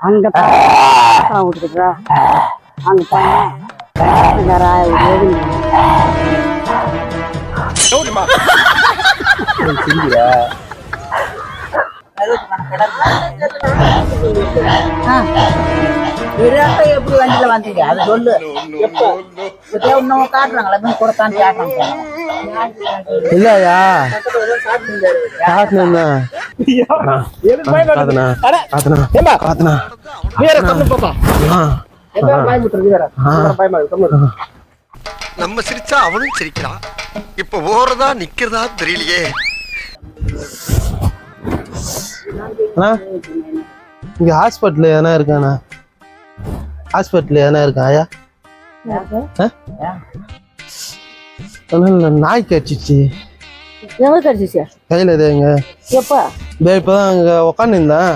அங்க விட்டுக்கிட்டா அங்க எப்படி வண்டியில வந்தீங்க? அது சொல்லு. எப்போ? இன்னும் காட்டுறாங்களா இன்னும் கொடுத்தான்னு கேட்கறாங்க. இல்லையா? காத்துனா காத்துனா காத்துனா நம்ம சிரிச்சா அவனும் சிரிக்கிறான். இப்ப ஓரதா நிக்கிறதா தெரியலையே. இங்க ஹாஸ்பிட்டல் எதனா இருக்காண்ணா? ஹாஸ்பிட்டல் எதனா இருக்கா ஐயா? இல்ல, நாய் கடிச்சிச்சு. எங்க கிடைச்சிச்சு? கையில் இது எங்க? எப்ப? இதோ இப்போதான் அங்கே உக்காந்துருந்தேன்.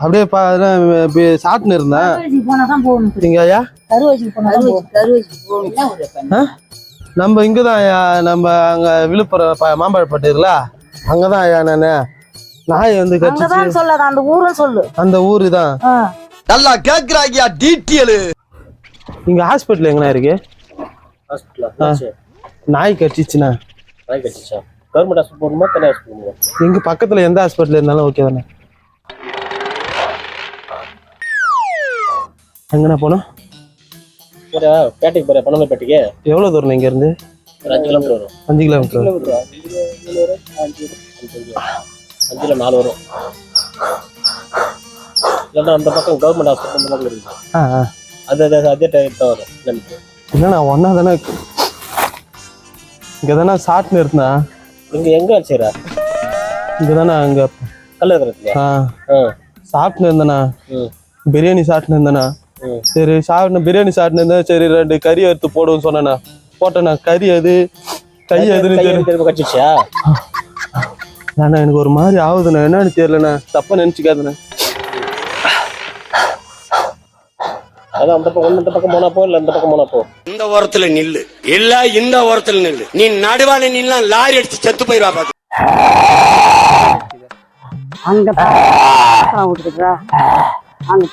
அப்படியே பா சாப்பிட்டுன்னு இருந்தேன். இங்க ஐயா? நம்ம இங்கே தான் ஐயா நம்ம அங்கே விழுப்புரம் ப மாம்பழப்பட்டு இருக்குல்ல? அங்கே தான் ஐயா நான். நாய் வந்து கடிச்சிச்சு. அங்கதான் சொல்லாத அந்த ஊரும் சொல்லு. அந்த ஊரு தான். நல்லா கேக்குறாங்கயா டீட்டெயிலு இங்க ஹாஸ்பிட்டல் எங்கண்ணா இருக்கு? ஆ. நாய் கடிச்சிச்சுண்ணா. கவர்மெண்ட் ஹாஸ்பிட்டல் போகணுமா தனி ஹாஸ்பிட்டல் போகணுமா? எங்க பக்கத்துல எந்த ஹாஸ்பிட்டல் இருந்தாலும் ஓகே தானே. எங்கண்ணா போனோம் சரி பேட்டைக்கு போகிறேன் பனமலைப்பேட்டைக்கு எவ்வளவு தூரம் இங்க இருந்து? ஒரு அஞ்சு கிலோமீட்டர் வரும். அஞ்சு கிலோமீட்டர் அஞ்சு அஞ்சுல நாலு வரும். இல்லைன்னா அந்த பக்கம் கவர்மெண்ட் ஹாஸ்பிட்டல் இருக்கு. ஆ. அது அது டைம் தான் வரும். என்னண்ணா ஒன்னா தானே இங்க தானே இருந்தா இங்கே எங்கே இங்க தானே அங்க? கல்ல இருக்கிறதுலையா ஆ. ஆ சாப்பிட்டு இருந்தேண்ணா பிரியாணி சாப்பிட்டு இருந்தேண்ணா சரி சாப்பிட்டு பிரியாணி சாப்பிட்டு இருந்தேன் சரி ரெண்டு கறி எடுத்து போடுவோம்னு சொன்னேண்ணா போட்டேண்ணா கறி எது? கை எதுன்னு கை தெரியல. திரும்ப கடிச்சிச்சா அண்ணா எனக்கு ஒரு மாதிரி ஆகுதுண்ணா. என்னன்னு தெரியலண்ணா. தப்பா நினைச்சுக்காதுண்ணா. அதான் அந்த பக்கம் ஒன்று இந்த பக்கம் போனா போ இல்லை இந்த பக்கம் போனா போ. இந்த ஓரத்துல நில்லு. இல்ல இந்த ஓரத்துல நில்லு. நீ நடுவால நின்னா லாரி அடிச்சு செத்து போயிருவா பாத்து அங்க விட்டுக்கிட்டா அங்க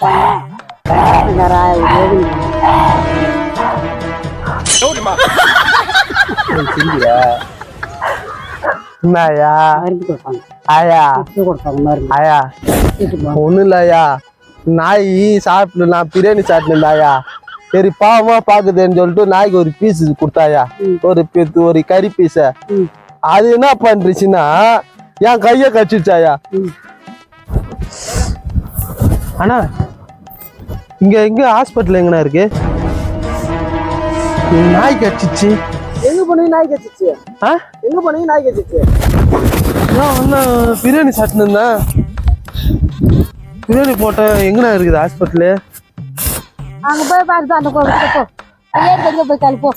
கொடுப்பாங்க. ஆயா? ஒண்ணும் இல்லையா நாய் சாப்பிட்டு நான் பிரியாணி சாப்பிட்டு இருந்தாயா சரி பாவமா பாக்குதுன்னு சொல்லிட்டு நாய்க்கு ஒரு பீஸ் கொடுத்தாயா? ஒரு ஒரு கறி பீஸ. அது என்ன பண்றச்சுன்னா என் கைய கடிச்சிச்சாயா அண்ணா இங்க எங்க ஹாஸ்பிட்டல் எங்கண்ணா இருக்கு? நாய் கடிச்சிச்சு. எங்க போனீங்க நாய் கச்சிச்சு ஆ? எங்க போனீங்க நாய் கச்சிச்சு நான் ஒன்றும் பிரியாணி சாப்பிட்டு பிரியாணி போட்டேன் எங்கண்ணா இருக்குது? ஹாஸ்பிட்டலு அங்க போய் பாருப்பா அந்த கோவில் போ. ஏறி எங்க போய் காலு போ.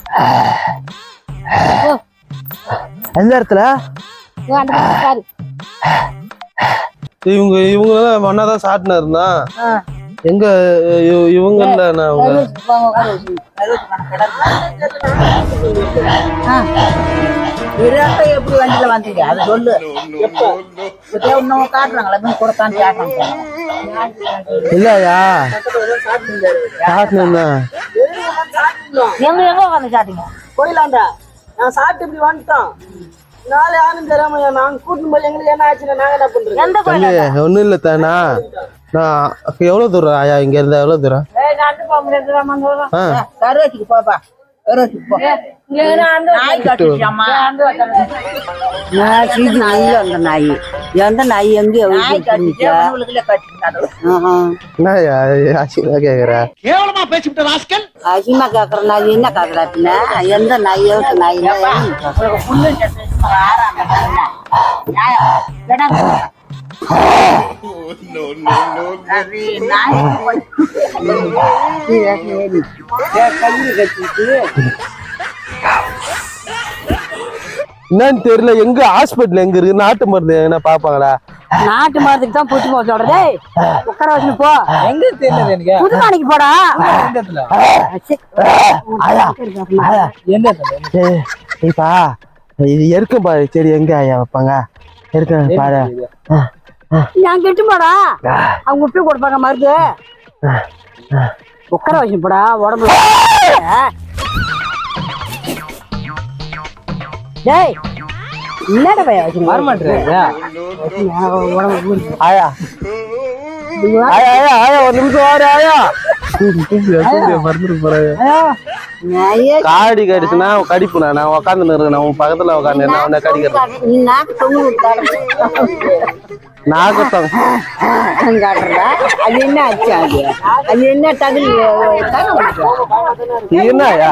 எந்த இடத்துல? பாரு. இவங்க இவங்க தான் சாட்டினா இருந்தான். எங்க இவ- இவங்கல்ல நான் அவங்க? எப்படி வண்டியில வந்தீங்க? அது சொல்லு. எப்போ? காட்டுறாங்களா கொடுத்தான்னு கேட்கறாங்க. இல்லையா? சாட்டினா எங்க எங்க உட்காந்து சாட்டிங்க போயிடலாம்டா நான் சாப்பிட்டு இப்படி வந்துட்டோம். நாளை யாரும் தெரியாம நாங்க கூட்டிட்டு போய் எங்களுக்கு என்ன ஆச்சுன்னா நாங்க என்ன கோயில் ஒன்றும் இல்லை தானா? நான் எவ்வளோ தூரம்? ஆயா இங்க இருந்தா எவ்வளோ தூரம்? நடந்து போக முடியாது ஆ. கருவச்சிக்கு போப்பா கருவச்சிக்கு போ நாய் கட்டிச்சாமா நாய் நாய் அந்த எந்த நாய் எங்க நாய் கட்டிச்சு அவனுக்குள்ளே அசிமா கேக்குற நாய் என்ன கேக்குறா பின்ன எந்த நாய் எந்த நாய் என்னன்னு தெரியல எங்க ஹாஸ்பிட்டல் எங்க இருக்கு? நாட்டு மருந்து என்ன பாப்பாங்களா நாட்டு மரத்துக்கு தான் பூச்சி போக சொல்றதே உட்கார வச்சு போ. எங்க தெரியல எனக்கு? போடா. ஆயா எந்த ஏய், இப்பா இது எருக்கம் பாரு. சரி எங்க ஐயா வைப்பாங்க? எருக்கம் பாரு. நான் கெட்டு போடா அவங்க உப்பி கொடுப்பாங்க மருந்து. உட்கார வச்சு போடா உடம்புல. டேய் என்னடா பைய வச்சு வரமாட்டேன் உடம்பு ஆயா. ஆயா. ஆயா ஒரு நிமிஷம் வாரு ஆயா. மறந்துட்டு போறேன் காடி கடிச்சுனா கடிப்புனா? நான் உட்காந்து இருக்கேன் உன் பக்கத்துல உட்காந்து என்ன அவனை கடிக்கிறேன் நாகத்தம் அது என்ன ஆச்சு அது? அது என்ன தகுதி? என்னயா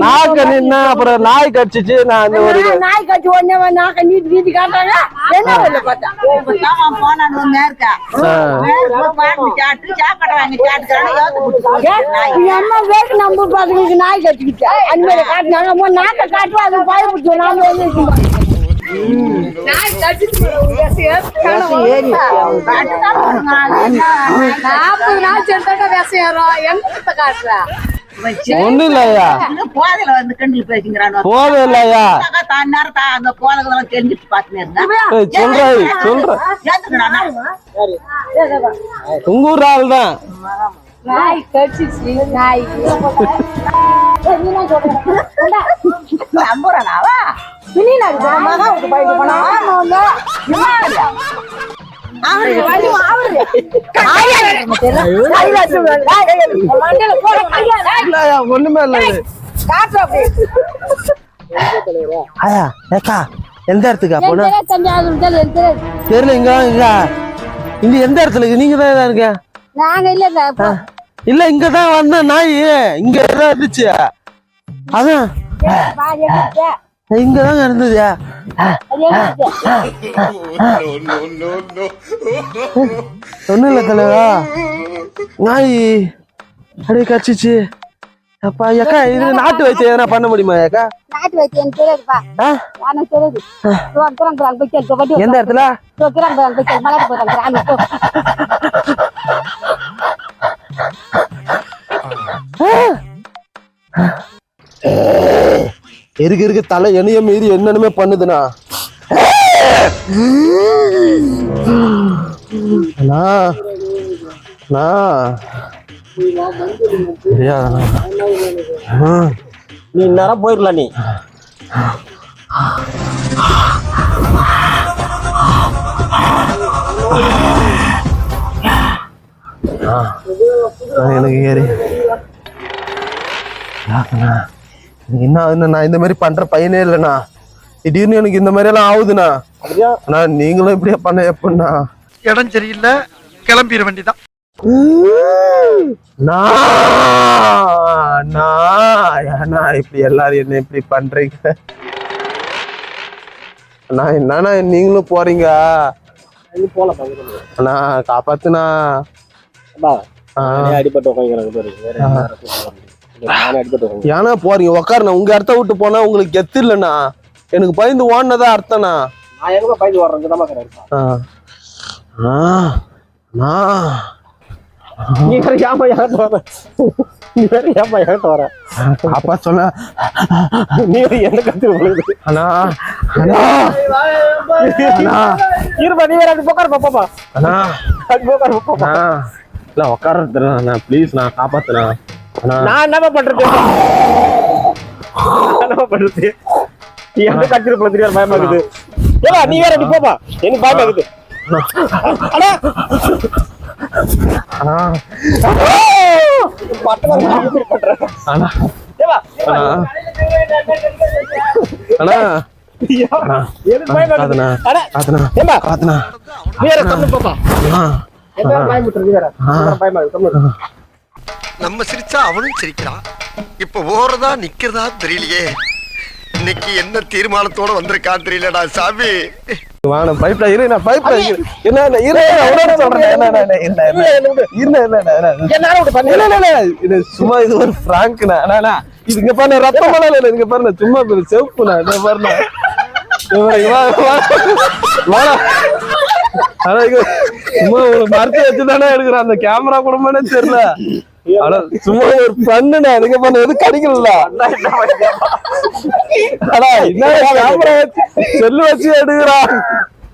நாக்க நின்னா அப்புறம் நாய் கடிச்சிச்சு. நான் அந்த ஒரு நாய் கட்சி ஒன்னே நாக்க நீட்டி நீட்டி காட்டுறாங்க. என்ன வேலை பார்த்தா? இப்பதான் போனான்னு மேற்கா ஆ. மேற்கு பாட்டு சாப்பிட்டு சாப்பாடு வாங்கி சாப்பிட்டுக்கிறானு எங்க அம்மா வேட்டு நம்ம அதுங்களுக்கு நாய் கட்டிக்கிட்டு அன்பரை காட்டினாங்க காட்டுவோம் அது பயப்பட்டு நாம நாற்பது நாள் சென்றாட்ட விஷம் ஏறும் எங்க காட்டுற ஒண்ணு இல்லையா போதையில வந்து கண்டு பேசுங்கிறான் போதை இல்லையா தான் நேரத்தா அந்த போதை தெரிஞ்சுட்டு பாத்துனேன் சொல்றேன் சொல்றேன் தான் நாய் கடிச்சிச்சு நாய். எந்த இடத்துக்கா போன? தெரியல இங்க இங்க எந்த இடத்துல நீங்க தான் இருக்க நாங்க இல்ல இல்ல இங்க தான் வந்த நாய். இங்க தான் இருந்துச்சு. அதான். இங்க தாங்க இருந்தது. ஒண்ணும் இல்ல தலைவா. நாய் அப்படியே கடிச்சிச்சு. அப்பா அக்கா இது நாட்டு வைத்தியம் எதனா பண்ண முடியுமா அக்கா? நாட்டு வைத்தியம் தெரியாதுப்பா? எனக்கு தெரியாது எந்த இடத்துல? இருக்கு இருக்கு தலை என்னைய மீறி என்னென்னமே பண்ணுதுண்ணா. அண்ணா அண்ணா. நீ நேரம் போயிருக்கலாம் நீ. எனக்கு ஏறி. என்ன ஆகுதுண்ணா? நான் இந்த மாதிரி பண்ற பையனே இல்லைண்ணா. திடீர்னு எனக்கு இந்த மாதிரி எல்லாம் ஆகுதுண்ணா அண்ணா நீங்களும் இப்படியே பண்ண எப்படிண்ணா இடம் சரியில்லை கிளம்பிட ஏன்னா இப்படி எல்லாரும் என்ன இப்படி பண்றீங்க? அண்ணா என்னண்ணா நீங்களும் போறீங்க? பக்கத்துல அண்ணா காப்பாத்துண்ணா. அடிபட்டு உட்காந்து ஏன்னா போறீங்க உக்காருண்ணா உங்க இடத்த விட்டு போனா உங்களுக்கு கெத்து இல்லைண்ணா. எனக்கு பயந்து ஓடினதா அர்த்தம்ண்ணா. பயந்து ஓடுறேன் அப்பா சொன்ன. நீ எந்த கத்து உங்களுக்கு அண்ணா. அண்ணா. இருப்பா நீ வேற அப்படி உட்காரு பாப்பாப்பா அண்ணா. அப்படி உட்காரு பாப்பாப்பா இல்லை உட்கார ப்ளீஸ் நான் காப்பாத்துறேன். நான் என்னப்பா பண்றது? நீ எங்க கட்டிட போல தெரியாது பயமா இருக்குது. ஏவா நீ வேற போப்பா. எனக்கு பயமா இருக்குது. அடா! பயமா இருக்கு நம்ம சிரிச்சா அவனும் சிரிக்கிறான் இப்ப ஓடுறதா நிக்கிறதா தெரியலையே இன்னைக்கு என்ன தீர்மானத்தோட வந்திருக்கான் தெரியலடா சாமி வாங்க பைப்ல இரு நான் பைப்ல இரு என்ன இது சும்மா இது ஒரு பிராங்க்னா அண்ணா இதுங்க பாருங்க ரத்தம் பண்ணல இல்ல இதுங்க சும்மா பெரு செவுப்புனா இத பாருங்க சும்மா வச்சுதானே எடுக்கிறேன் அந்த கேமரா குடும்பம்னே தெரியல ஆனா சும்மா ஒரு பண்ணுண்ணா நீங்க பண்ண எதுவும் கிடைக்கல அடா என்ன கேமரா செல்லு வச்சு எடுக்கிறான்